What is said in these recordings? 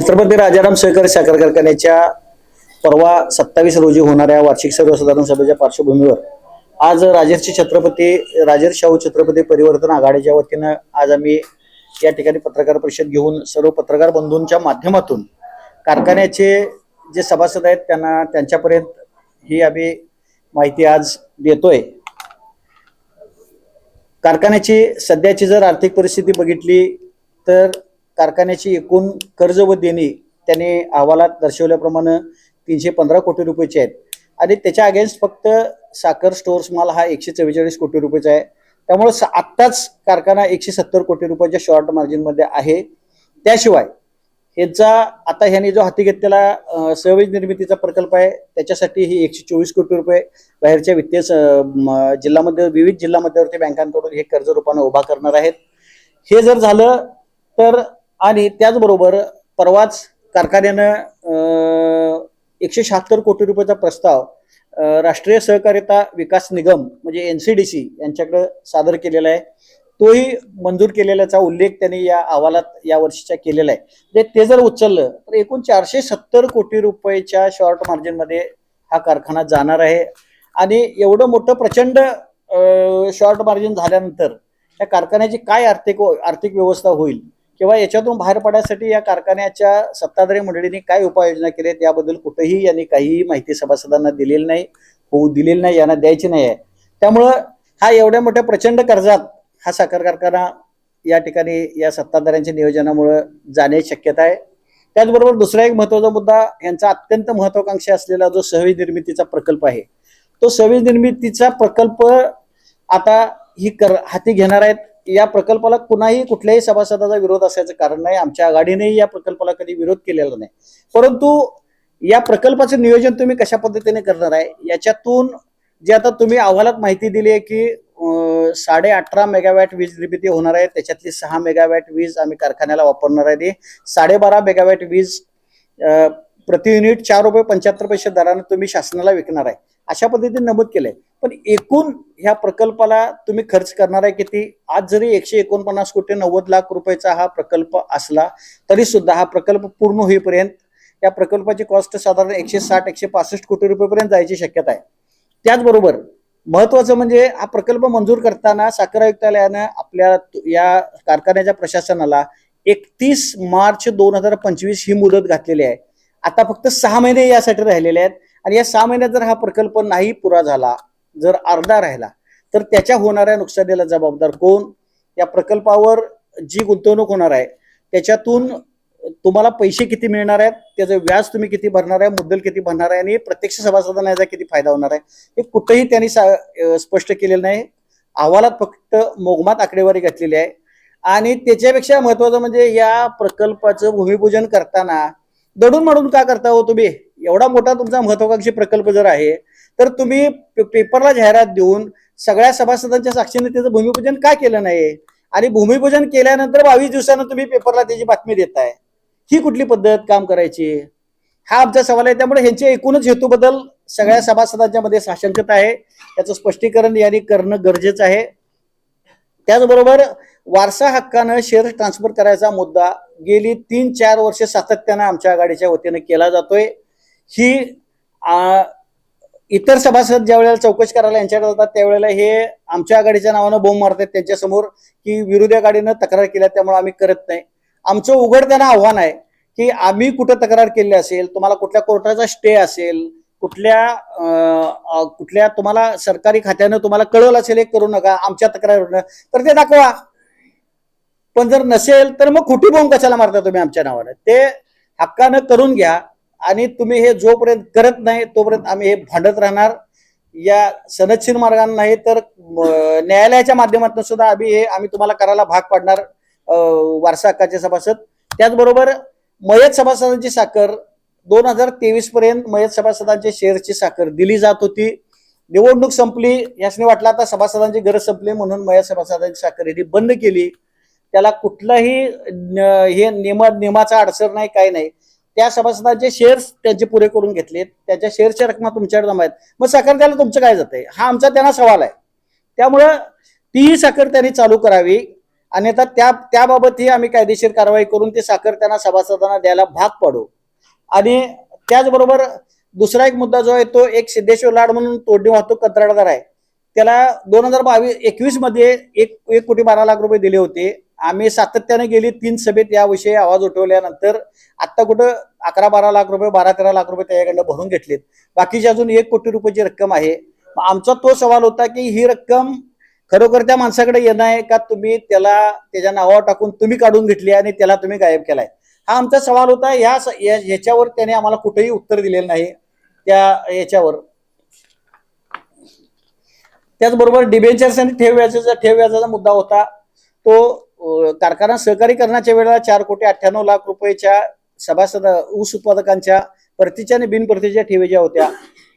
छत्रपती राजाराम सहकारी साखर कारखान्याच्या परवा सत्तावीस रोजी होणाऱ्या वार्षिक सर्वसाधारण सभेच्या पार्श्वभूमीवर आज राजर्षी छत्रपती राजर्षी शाहू छत्रपती परिवर्तन आघाडीच्या वतीनं आज आम्ही या ठिकाणी पत्रकार परिषद घेऊन सर्व पत्रकार बंधूंच्या माध्यमातून कारखान्याचे जे सभासद आहेत त्यांना त्यांच्यापर्यंत ही आम्ही माहिती आज देतोय. कारखान्याची सध्याची जर आर्थिक परिस्थिती बघितली तर कारखान्याची एकूण कर्ज व देणी त्याने अहवालात दर्शवल्याप्रमाणे तीनशे पंधरा कोटी रुपयेचे आहेत. आणि त्याच्या अगेन्स्ट फक्त साखर स्टोअर्स माल हा एकशे चव्वेचाळीस कोटी रुपयेचा आहे. त्यामुळे स- आत्ताच कारखाना एकशे सत्तर कोटी रुपयाच्या शॉर्ट मार्जिनमध्ये आहे. त्याशिवाय ह्यांचा आता ह्याने जो हाती घेतलेला अं, सहवीज निर्मितीचा प्रकल्प आहे त्याच्यासाठी ही एकशे चोवीस कोटी रुपये बाहेरच्या वित्तीय स- म- जिल्ह्यामध्ये विविध जिल्हा मध्यवर्ती बँकांकडून हे कर्ज रूपाने उभा करणार आहेत. हे जर झालं तर आणि त्याचबरोबर परवाच कारखान्यानं एकशे शहात्तर कोटी रुपयाचा प्रस्ताव राष्ट्रीय सहकारिता विकास निगम म्हणजे एन सी डी सी यांच्याकडे सादर केलेला आहे. तोही मंजूर केलेल्याचा उल्लेख त्यांनी या अहवालात या वर्षीच्या केलेला आहे. म्हणजे ते जर उचललं तर एकूण चारशे सत्तर कोटी रुपयाच्या शॉर्ट मार्जिनमध्ये हा कारखाना जाणार आहे. आणि एवढं मोठं प्रचंड शॉर्ट मार्जिन झाल्यानंतर या कारखान्याची काय आर्थिक आर्थिक व्यवस्था होईल? किंवा याच्यातून बाहेर पडण्यासाठी या कारखान्याच्या सत्ताधारी मंडळींनी काय उपाययोजना केल्यात याबद्दल कुठेही यांनी काहीही माहिती सभासदांना दिलेली नाही होऊ दिलेली नाही यांना द्यायची नाही आहे. त्यामुळं हा एवढ्या मोठ्या प्रचंड कर्जात हा साखर कारखाना या ठिकाणी या सत्ताधाऱ्यांच्या नियोजनामुळं जाण्याची शक्यता आहे. त्याचबरोबर दुसरा एक महत्त्वाचा मुद्दा यांचा अत्यंत महत्वाकांक्षी असलेला जो सहवीज निर्मितीचा प्रकल्प आहे. तो सहवीज निर्मितीचा प्रकल्प आता ही कर हाती घेणार आहेत. या प्रकल्पाला कुणाही कुठल्याही सभासदाचा विरोध असायचं कारण नाही. आमच्या आघाडीनेही या प्रकल्पाला कधी विरोध केलेला नाही. परंतु या प्रकल्पाचं नियोजन तुम्ही कशा पद्धतीने करणार आहे? याच्यातून जे आता तुम्ही अहवालात माहिती दिली आहे की साडे अठरा मेगावॅट वीज निर्मिती होणार आहे. त्याच्यातली सहा मेगावॅट वीज आम्ही कारखान्याला वापरणार आहे. ती साडेबारा मेगावॅट वीज प्रति युनिट चार रुपये पंच्याहत्तर पैसे दराने तुम्ही शासनाला विकणार आहे. अशा पद्धतीने नमूद केलंय. पण एकूण ह्या प्रकल्पाला तुम्ही खर्च करणार आहे किती? आज जरी एकशे एकोणपन्नास कोटी नव्वद लाख रुपयाचा हा प्रकल्प असला तरी सुद्धा हा प्रकल्प पूर्ण होईपर्यंत या प्रकल्पाची कॉस्ट साधारण एकशे साठ एकशे पासष्ट कोटी रुपयेपर्यंत जायची शक्यता आहे. त्याचबरोबर महत्वाचं म्हणजे हा प्रकल्प मंजूर करताना साखर आयुक्तालयानं आपल्या या कारखान्याच्या प्रशासनाला एकतीस मार्च दोन हजार पंचवीस ही मुदत घातलेली आहे. आता फक्त सहा महिने यासाठी राहिलेले आहेत आणि या सहा महिन्यात जर हा प्रकल्प नाही पुरा झाला जर अर्धा राहिला तर त्याच्या होणाऱ्या नुकसानीला जबाबदार कोण? या प्रकल्पावर जी गुंतवणूक होणार आहे त्याच्यातून तुम्हाला पैसे किती मिळणार आहेत त्याचं व्याज तुम्ही किती भरणार आहे मुद्दल किती भरणार आहे आणि प्रत्यक्ष सभासदांना याचा किती फायदा होणार आहे हे कुठेही त्यांनी सा- स्पष्ट केलेलं नाही. अहवालात फक्त मोगमात आकडेवारी घातलेली आहे. आणि त्याच्यापेक्षा महत्वाचं म्हणजे या प्रकल्पाचं भूमिपूजन करताना दडून मडून का करता हो तुम्ही? एवढा मोठा तुमचा महत्वाकांक्षी प्रकल्प जर आहे तर तुम्ही पेपरला जाहिरात देऊन सगळ्या सभासदांच्या साक्षीने त्याचं भूमिपूजन का केलं नाही? आणि भूमिपूजन केल्यानंतर बावीस दिवसानं तुम्ही पेपरला त्याची बातमी देताय. ही कुठली पद्धत काम करायची? हा आमचा सवाल आहे. त्यामुळे ह्यांचे एकूणच हेतूबद्दल सगळ्या सभासदांच्या मध्ये साशंकता आहे. त्याचं स्पष्टीकरण यांनी करणं गरजेचं आहे. त्याचबरोबर वारसा हक्कानं शेअर ट्रान्सफर करायचा मुद्दा गेली तीन चार वर्ष सातत्यानं आमच्या आघाडीच्या वतीनं केला जातोय. ही आ, इतर सभासद ज्या वेळेला चौकशी करायला यांच्याकडे जातात त्यावेळेला हे आमच्या आघाडीच्या नावानं बोंब मारतात त्यांच्यासमोर की विरोधी आघाडीनं तक्रार केल्या त्यामुळे आम्ही करत नाही. आमचं उघड त्यांना आव्हान आहे की आम्ही कुठं तक्रार केली असेल तुम्हाला कुठल्या कोर्टाचा स्टे असेल कुठल्या कुठल्या तुम्हाला सरकारी खात्यानं तुम्हाला कळवलं असेल हे करू नका आमच्या तक्रार तर ते दाखवा. पण जर नसेल तर मग खोटी बोंब कशाला मारता तुम्ही आमच्या नावानं? ते हक्कानं करून घ्या आणि तुम्ही हे जोपर्यंत करत नाही तोपर्यंत आम्ही हे भांडत राहणार. या सनदशीर मार्गाने नाही तर न्यायालयाच्या माध्यमातून सुद्धा आम्ही हे आम्ही तुम्हाला करायला भाग पाडणार अं, वारसा हक्काचे सभासद. त्याचबरोबर मयत सभासदांची साखर दोन हजार तेवीस पर्यंत मयत सभासदांच्या शेअरची साखर दिली जात होती. निवडणूक संपली यासने वाटलं आता सभासदांची गरज संपली म्हणून मयत सभासदांची साखर ही बंद केली. त्याला कुठलाही हे नियमा नियमाचा अडसर नाही काही नाही. त्या सभासदांचे शेअर्स त्यांचे पुरे करून घेतलेत. त्याच्या शेअरच्या रकमा तुमच्याकडे जमा आहेत. मग साखर द्यायला तुमचं काय जातंय? हा आमचा त्यांना सवाल आहे. त्यामुळं तीही साखर त्यांनी चालू करावी. आणि आता त्या त्याबाबतही आम्ही कायदेशीर कारवाई करून ते साखर त्यांना सभासदांना द्यायला भाग पाडू. आणि त्याचबरोबर दुसरा एक मुद्दा जो आहे तो एक सिद्धेश्वर लाड म्हणून तोडणी वाहतूक कंत्राटदार आहे. त्याला दोन हजार बावीस एकवीसमध्ये एक एक कोटी बारा लाख रुपये दिले होते. आम्ही सातत्याने गेली तीन सभेत याविषयी आवाज उठवल्यानंतर आत्ता कुठं अकरा बारा लाख रुपये बारा तेरा लाख रुपये त्याच्याकडनं भरून घेतलेत. बाकीची अजून एक कोटी रुपयाची रक्कम आहे. आमचा तो सवाल होता की ही रक्कम खरोखर त्या माणसाकडे येणं आहे का? तुम्ही त्याला त्याच्या नावावर टाकून तुम्ही काढून घेतली आणि त्याला तुम्ही गायब केलाय. हा आमचा सवाल होता ह्या या- ह्याच्यावर त्याने आम्हाला कुठेही उत्तर दिलेलं नाही त्या याच्यावर. त्याचबरोबर डिबेंचर्स आणि ठेव व्याजाचा ठेव व्याजाचा मुद्दा होता. तो कारखाना सहकारी करण्याच्या वेळेला चार कोटी अठ्ठ्याण्णव लाख रुपयेच्या सभासद ऊस उत्पादकांच्या परतीच्या आणि बिनपरतीच्या ठेवी ज्या होत्या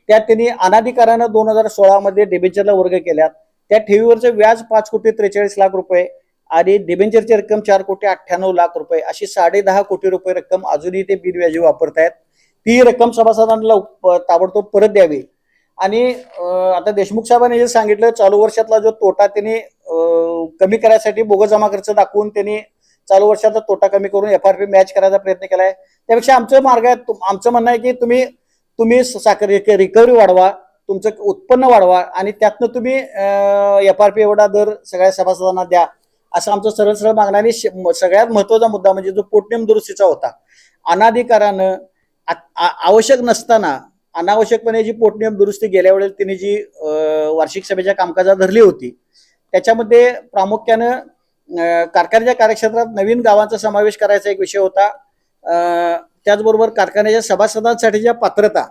त्या त्यांनी अनाधिकारानं दोन हजार सोळा मध्ये डिबेंचरला वर्ग केल्यात. त्या ठेवीवरचं व्याज पाच कोटी त्रेचाळीस लाख रुपये आणि डिबेंचरची रक्कम चार कोटी अठ्ठ्याण्णव लाख रुपये अशी साडे दहा कोटी रुपये रक्कम अजूनही ते बिनव्याजी वापरतायत. ती रक्कम सभासदांना ताबडतोब परत द्यावी. आणि आता देशमुख साहेबांनी जे सांगितलं चालू वर्षातला जो तोटा त्यांनी कमी करायसाठी बोगस जमा खर्च दाखवून त्यांनी चालू वर्षाचा तोटा कमी करून एफ आर पी मॅच करायचा प्रयत्न केलाय. त्यापेक्षा आमचं मार्ग आहे आमचं म्हणणं आहे की तुम्ही तुम्ही साखर रिकव्हरी वाढवा तुमचं उत्पन्न वाढवा आणि त्यातनं तुम्ही एफ आर पी एवढा दर सगळ्या सभासदांना द्या. असं आमचं सरळ सरळ मागणं आणि श- सगळ्यात महत्त्वाचा मुद्दा म्हणजे जो पोटनियम दुरुस्तीचा होता. अनाधिकारानं आ- आवश्यक नसताना अनावश्यकपणे जी पोटनियम दुरुस्ती गेल्या वेळेस तिने जी वार्षिक सभेच्या कामकाजात धरली होती त्याच्यामध्ये प्रामुख्यानं कारखान्याच्या कार्यक्षेत्रात नवीन गावांचा समावेश करायचा एक विषय होता. त्याचबरोबर कारखान्याच्या सभासदांसाठी ज्या पात्रता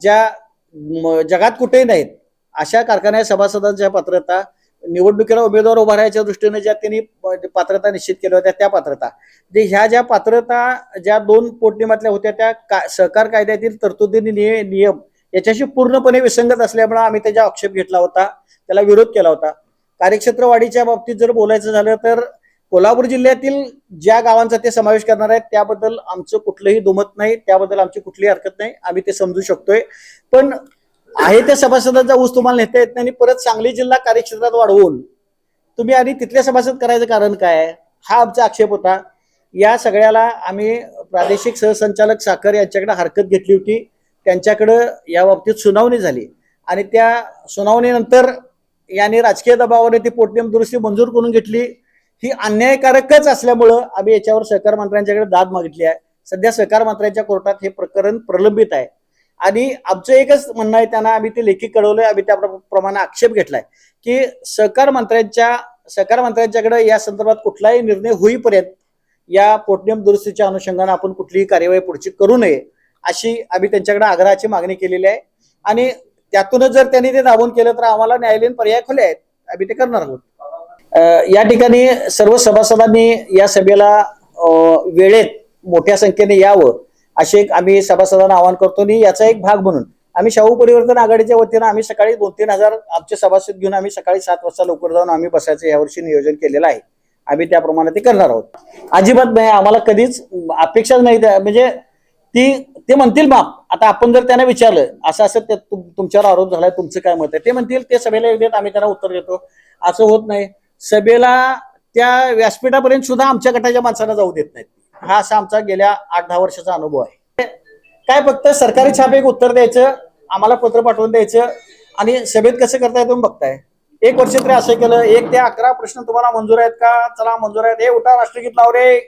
ज्या म, जगात कुठेही नाहीत अशा कारखान्याच्या सभासदांच्या पात्रता निवडणुकीला उमेदवार उभा राहायच्या दृष्टीने ज्या त्यांनी म्हणजे पात्रता निश्चित केल्या होत्या त्या पात्रता. जे ह्या ज्या पात्रता ज्या दोन पोटनियमातल्या होत्या त्या का सहकार कायद्यातील तरतुदी नियम याच्याशी पूर्णपणे विसंगत असल्यामुळे आम्ही त्याचा आक्षेप घेतला होता त्याला विरोध केला होता. कार्यक्षेत्र वाढीच्या बाबतीत जर बोलायचं झालं तर कोल्हापूर जिल्ह्यातील ज्या गावांचा ते समावेश करणार आहेत त्याबद्दल आमचं कुठलंही दुमत नाही त्याबद्दल आमची कुठलीही हरकत नाही आम्ही ते समजू शकतोय. पण आहे त्या सभासदांचा ऊस तुम्हाला नेता येत नाही आणि परत सांगली जिल्हा कार्यक्षेत्रात वाढवून तुम्ही आणि तिथले सभासद करायचं कारण काय? आहे? हा आमचा आक्षेप होता. या सगळ्याला आम्ही प्रादेशिक सहसंचालक साखर यांच्याकडे हरकत घेतली होती. त्यांच्याकडं या बाबतीत सुनावणी झाली. आणि त्या सुनावणीनंतर यांनी राजकीय दबावाने ती पोटनियम दुरुस्ती मंजूर करून घेतली. ही अन्यायकारकच असल्यामुळं आम्ही याच्यावर सहकार मंत्र्यांच्याकडे दाद मागितली आहे. सध्या सहकार मंत्र्यांच्या कोर्टात हे प्रकरण प्रलंबित आहे. आणि आमचं एकच म्हणणं आहे त्यांना आम्ही ते लेखी कळवलंय आम्ही त्या प्र- प्रमाणे आक्षेप घेतलाय की सहकार मंत्र्यांच्या सहकार मंत्र्यांच्याकडे या संदर्भात कुठलाही निर्णय होईपर्यंत या पोटनियम दुरुस्तीच्या अनुषंगाने आपण कुठलीही कार्यवाही पुढची करू नये अशी आम्ही त्यांच्याकडे आग्रहाची मागणी केलेली आहे. आणि त्यातूनच जर त्यांनी ते दाबून केलं तर आम्हाला न्यायालयीन पर्याय खुले आहेत आम्ही ते करणार आहोत. या ठिकाणी सर्व सभासदांनी या सभेला वेळेत मोठ्या संख्येने यावं असे एक आम्ही सभासदांना आवाहन करतो आणि याचा एक भाग म्हणून आम्ही शाहू परिवर्तन आघाडीच्या वतीनं आम्ही सकाळी दोन तीन हजार आमचे सभासद घेऊन आम्ही सकाळी सात वाजता लवकर जाऊन आम्ही बसायचं यावर्षी नियोजन केलेलं आहे. आम्ही त्याप्रमाणे ते करणार आहोत. अजिबात नाही आम्हाला कधीच अपेक्षाच नाही. म्हणजे ती ते म्हणतील बाप आता आपण जर त्यांना विचारलं असं असं ते तुमच्यावर आरोप झालाय तुमचं काय मत आहे? ते म्हणतील ते सभेला येऊ देत आम्ही त्यांना उत्तर देतो. असं होत नाही. सभेला त्या व्यासपीठापर्यंत सुद्धा आमच्या गटाच्या माणसांना जाऊ देत नाहीत. हा असा आमचा गेल्या आठ दहा वर्षाचा अनुभव आहे. काय फक्त सरकारी छाप एक उत्तर द्यायचं आम्हाला पत्र पाठवून द्यायचं आणि सभेत कसं करताय तुम्ही बघताय. एक वर्ष तरी असं केलं एक ते अकरा प्रश्न तुम्हाला मंजूर आहेत का? चला मंजूर आहेत. हे उठा राष्ट्रगीत लाव रे.